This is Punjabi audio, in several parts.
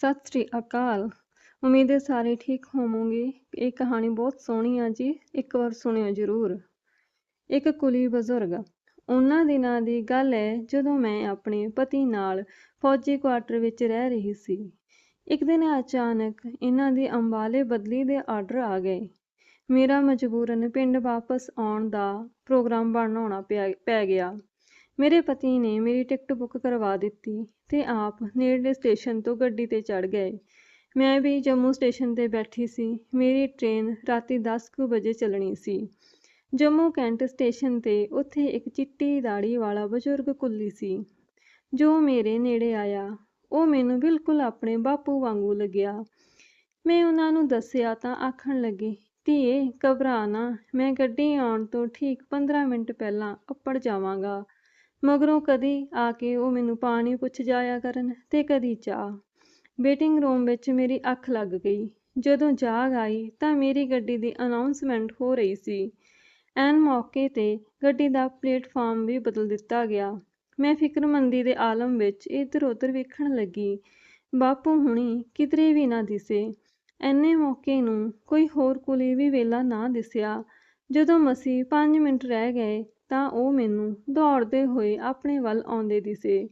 ਸਤਿ ਸ੍ਰੀ ਅਕਾਲ। ਉਮੀਦ ਹੈ ਸਾਰੇ ਠੀਕ ਹੋਵੋਗੇ। ਇਹ ਕਹਾਣੀ ਬਹੁਤ ਸੋਹਣੀ ਆ ਜੀ। ਇੱਕ ਵਾਰ ਸੁਣਿਓ ਜ਼ਰੂਰ। ਇੱਕ ਕੁਲੀ ਬਜ਼ੁਰਗ। ਉਹਨਾਂ ਦਿਨਾਂ ਦੀ ਗੱਲ ਹੈ, ਜਦੋਂ ਮੈਂ ਆਪਣੇ ਪਤੀ ਨਾਲ ਫੌਜੀ ਕੁਆਟਰ ਵਿੱਚ ਰਹਿ ਰਹੀ ਸੀ। ਇੱਕ ਦਿਨ ਅਚਾਨਕ ਇਹਨਾਂ ਦੀ ਅੰਬਾਲੇ ਬਦਲੀ ਦੇ ਆਰਡਰ ਆ ਗਏ। ਮੇਰਾ ਮਜਬੂਰਨ ਪਿੰਡ ਵਾਪਸ ਆਉਣ ਦਾ ਪ੍ਰੋਗਰਾਮ ਬਣਾਉਣਾ ਪਿਆ, ਪੈ ਗਿਆ। ਮੇਰੇ ਪਤੀ ਨੇ ਮੇਰੀ ਟਿਕਟ ਬੁੱਕ ਕਰਵਾ ਦਿੱਤੀ ਤੇ ਆਪ ਨੇੜਲੇ ਸਟੇਸ਼ਨ ਤੋਂ ਗੱਡੀ ਤੇ ਚੜ ਗਏ। ਮੈਂ ਵੀ ਜੰਮੂ ਸਟੇਸ਼ਨ ਤੇ ਬੈਠੀ ਸੀ। ਮੇਰੀ ਟ੍ਰੇਨ ਰਾਤੀ 10 ਕੁ ਵਜੇ ਚੱਲਣੀ ਸੀ। ਜੰਮੂ ਕੈਂਟ ਸਟੇਸ਼ਨ ਤੇ ਉੱਥੇ ਇੱਕ ਚਿੱਟੀ ਦਾੜੀ ਵਾਲਾ ਬਜ਼ੁਰਗ ਕੁੱਲੀ ਸੀ। ਜੋ ਮੇਰੇ ਨੇੜੇ ਆਇਆ, ਉਹ ਮੈਨੂੰ ਬਿਲਕੁਲ ਆਪਣੇ ਬਾਪੂ ਵਾਂਗੂ ਲੱਗਿਆ। ਮੈਂ ਉਹਨਾਂ ਨੂੰ ਦੱਸਿਆ ਤਾਂ ਆਖਣ ਲੱਗੇ, ਧੀਏ, ਘਬਰਾ ਨਾ, ਮੈਂ ਗੱਡੀ ਆਉਣ ਤੋਂ ਠੀਕ 15 ਮਿੰਟ ਪਹਿਲਾਂ ਅੱਪੜ ਜਾਵਾਂਗਾ। ਮਗਰੋਂ ਕਦੀ ਆ ਕੇ ਉਹ ਮੈਨੂੰ ਪਾਣੀ ਪੁੱਛ ਜਾਇਆ ਕਰਨ ਤੇ ਕਦੀ ਚਾਹ। ਵੇਟਿੰਗ ਰੂਮ ਵਿੱਚ ਮੇਰੀ ਅੱਖ ਲੱਗ ਗਈ। ਜਦੋਂ ਜਾਗ ਆਈ ਤਾਂ ਮੇਰੀ ਗੱਡੀ ਦੀ ਅਨਾਉਂਸਮੈਂਟ ਹੋ ਰਹੀ ਸੀ। ਐਨ ਮੌਕੇ ਤੇ ਗੱਡੀ ਦਾ ਪਲੇਟਫਾਰਮ ਵੀ ਬਦਲ ਦਿੱਤਾ ਗਿਆ। ਮੈਂ ਫਿਕਰਮੰਦੀ ਦੇ ਆਲਮ ਵਿੱਚ ਇੱਧਰ ਉੱਧਰ ਵੇਖਣ ਲੱਗੀ। ਬਾਪੂ ਹੁਣੀ ਕਿਧਰੇ ਵੀ ਨਾ ਦਿਸੇ। ਐਨੇ ਮੌਕੇ ਨੂੰ ਕੋਈ ਹੋਰ ਕੁਲੀ ਵੀ ਵੇਲਾ ਨਾ ਦਿਸਿਆ। ਜਦੋਂ ਮਸੀ 5 ਮਿੰਟ ਰਹਿ ਗਏ ਤਾਂ ਉਹ ਮੈਨੂੰ ਦੌੜਦੇ ਹੋਏ ਆਪਣੇ ਵੱਲ ਆਉਂਦੇ ਦਿਸੇ।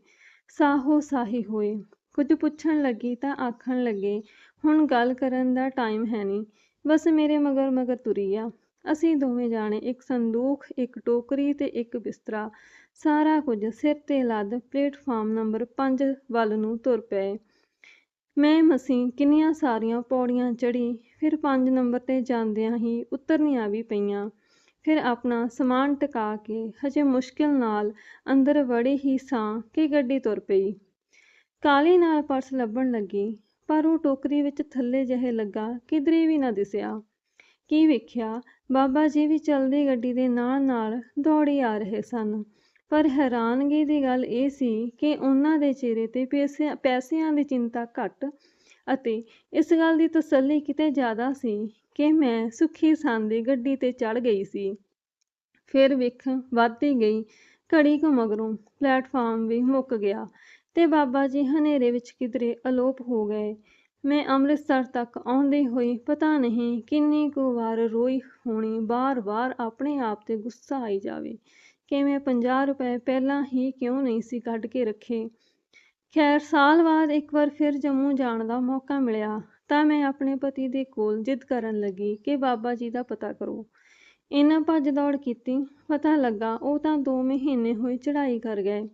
ਸਾਹੋ ਸਾਹੀ ਹੋਏ। ਕੁਝ ਪੁੱਛਣ ਲੱਗੀ ਤਾਂ ਆਖਣ ਲੱਗੇ, ਹੁਣ ਗੱਲ ਕਰਨ ਦਾ ਟਾਈਮ ਹੈ ਨਹੀਂ। ਬਸ ਮੇਰੇ ਮਗਰ ਮਗਰ ਤੁਰੀ ਆ। ਅਸੀਂ ਦੋਵੇਂ ਜਾਣੇ ਇੱਕ ਸੰਦੂਖ, ਇੱਕ ਟੋਕਰੀ ਤੇ ਇੱਕ ਬਿਸਤਰਾ। ਸਾਰਾ ਕੁਝ ਸਿਰ ਤੇ ਲੱਦ ਪਲੇਟਫਾਰਮ ਨੰਬਰ 5 ਵੱਲ ਨੂੰ ਤੁਰ ਪਏ। ਮੈਂ ਮਸੀਂ ਕਿੰਨੀਆਂ ਸਾਰੀਆਂ ਪੌੜੀਆਂ ਚੜ੍ਹੀ, ਫਿਰ 5 ਨੰਬਰ ਤੇ ਜਾਂਦਿਆਂ ਹੀ ਉਤਰਨੀਆਂ ਵੀ ਪਈਆਂ। ਫਿਰ ਆਪਣਾ ਸਮਾਨ ਟਿਕਾ ਕੇ ਹਜੇ ਮੁਸ਼ਕਿਲ ਨਾਲ ਅੰਦਰ ਵੜੀ ਹੀ ਸਾਂ ਕਿ ਗੱਡੀ ਤੁਰ ਪਈ। ਕਾਲੀ ਨਾਲ ਪਰਸ ਲੱਭਣ ਲੱਗੀ, ਪਰ ਉਹ ਟੋਕਰੀ ਵਿੱਚ ਥੱਲੇ ਜਿਹੇ ਲੱਗਾ ਕਿਧਰੇ ਵੀ ਨਾ ਦਿਸਿਆ। ਕੀ ਵੇਖਿਆ, ਬਾਬਾ ਜੀ ਵੀ ਚਲਦੀ ਗੱਡੀ ਦੇ ਨਾਲ ਨਾਲ ਦੌੜੀ ਆ ਰਹੇ ਸਨ। ਪਰ ਹੈਰਾਨਗੀ ਦੀ ਗੱਲ ਇਹ ਸੀ ਕਿ ਉਹਨਾਂ ਦੇ ਚਿਹਰੇ ਤੇ ਪੈਸਿਆਂ ਦੀ ਚਿੰਤਾ ਘੱਟ ਅਤੇ ਇਸ ਗੱਲ ਦੀ ਤਸੱਲੀ ਕਿਤੇ ਜ਼ਿਆਦਾ ਸੀ ਕਿ ਮੈਂ ਸੁਖੀ ਸਾਂਦੀ ਗੱਡੀ ਤੇ ਚੜ ਗਈ ਸੀ। ਫਿਰ ਵਿਖ ਵੱਧਦੀ ਗਈ, ਘੜੀ ਕੁ ਮਗਰੋਂ ਪਲੇਟਫਾਰਮ ਵੀ ਮੁੱਕ ਗਿਆ ਤੇ ਬਾਬਾ ਜੀ ਹਨੇਰੇ ਵਿੱਚ ਕਿਧਰੇ ਅਲੋਪ ਹੋ ਗਏ। ਮੈਂ ਅੰਮ੍ਰਿਤਸਰ ਤੱਕ ਆਉਂਦੀ ਹੋਈ ਪਤਾ ਨਹੀਂ ਕਿੰਨੀ ਕੁ ਵਾਰ ਰੋਈ ਹੋਣੀ ਬਾਰ-ਬਾਰ ਆਪਣੇ ਆਪ ਤੇ ਗੁੱਸਾ ਆਈ ਜਾਵੇ ਕਿ ਮੈਂ 50 ਰੁਪਏ ਪਹਿਲਾਂ ਹੀ ਕਿਉਂ ਨਹੀਂ ਸੀ ਕੱਢ ਕੇ ਰੱਖੇ। ਖੈਰ, ਸਾਲ ਬਾਅਦ ਇੱਕ ਵਾਰ ਫਿਰ ਜੰਮੂ ਜਾਣ ਦਾ ਮੌਕਾ ਮਿਲਿਆ। ਤਾਂ ਮੈਂ ਆਪਣੇ ਪਤੀ ਦੇ ਕੋਲ ਜਿੱਦ ਕਰਨ ਲੱਗੀ ਕਿ ਬਾਬਾ ਜੀ ਦਾ ਪਤਾ ਕਰੋ। ਇਹਨਾਂ ਭੱਜ ਦੌੜ ਕੀਤੀ, ਪਤਾ ਲੱਗਾ ਉਹ ਤਾਂ 2 ਮਹੀਨੇ ਹੋਏ ਚੜ੍ਹਾਈ ਕਰ ਗਏ।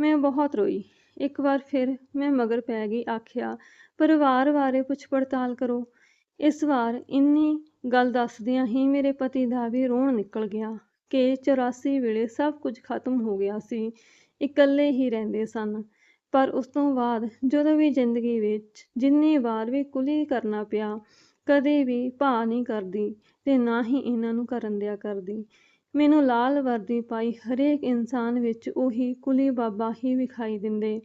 ਮੈਂ ਬਹੁਤ ਰੋਈ। ਇੱਕ ਵਾਰ ਫਿਰ ਮੈਂ ਮਗਰ ਪੈ ਗਈ, ਆਖਿਆ, ਪਰਿਵਾਰ ਬਾਰੇ ਪੁੱਛ ਪੜਤਾਲ ਕਰੋ। ਇਸ ਵਾਰ ਇੰਨੀ ਗੱਲ ਦੱਸਦਿਆਂ ਹੀ ਮੇਰੇ ਪਤੀ ਦਾ ਵੀ ਰੋਣ ਨਿਕਲ ਗਿਆ ਕਿ 84 ਵੇਲੇ ਸਭ ਕੁਝ ਖਤਮ ਹੋ ਗਿਆ ਸੀ। ਇਕੱਲੇ ਹੀ ਰਹਿੰਦੇ ਸਨ। ਪਰ ਉਸ ਤੋਂ ਬਾਅਦ ਜਦੋਂ ਵੀ ਜ਼ਿੰਦਗੀ ਵਿੱਚ ਜਿੰਨੀ ਵਾਰ ਵੀ ਕੁਲੀ ਕਰਨਾ ਪਿਆ, ਕਦੇ ਵੀ ਭਾਅ ਨਹੀਂ ਕਰਦੀ ਤੇ ਨਾ ਹੀ ਇਹਨਾਂ ਨੂੰ ਕਰਨ ਦਿਆ ਕਰਦੀ। ਮੈਨੂੰ ਲਾਲ ਵਰਦੀ ਪਾਈ ਹਰੇਕ ਇਨਸਾਨ ਵਿੱਚ ਉਹੀ ਕੁਲੀ ਬਾਬਾ ਹੀ ਵਿਖਾਈ ਦਿੰਦੇ।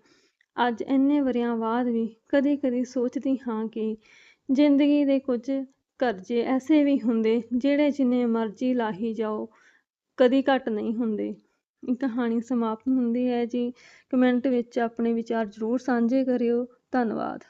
ਅੱਜ ਇੰਨੇ ਵਰਿਆਂ ਬਾਅਦ ਵੀ ਕਦੀ ਕਦੀ ਸੋਚਦੀ ਹਾਂ ਕਿ ਜ਼ਿੰਦਗੀ ਦੇ ਕੁਝ ਕਰਜ਼ੇ ਐਸੇ ਵੀ ਹੁੰਦੇ ਜਿਹੜੇ ਜਿੰਨੇ ਮਰਜ਼ੀ ਲਾਹੀ ਜਾਓ, ਕਦੀ ਘਟ ਨਹੀਂ ਹੁੰਦੇ। ਕਹਾਣੀ ਸਮਾਪਤ ਹੁੰਦੀ ਹੈ ਜੀ। ਕਮੈਂਟ ਵਿੱਚ ਆਪਣੇ ਵਿਚਾਰ ਜ਼ਰੂਰ ਸਾਂਝੇ ਕਰਿਓ। ਧੰਨਵਾਦ।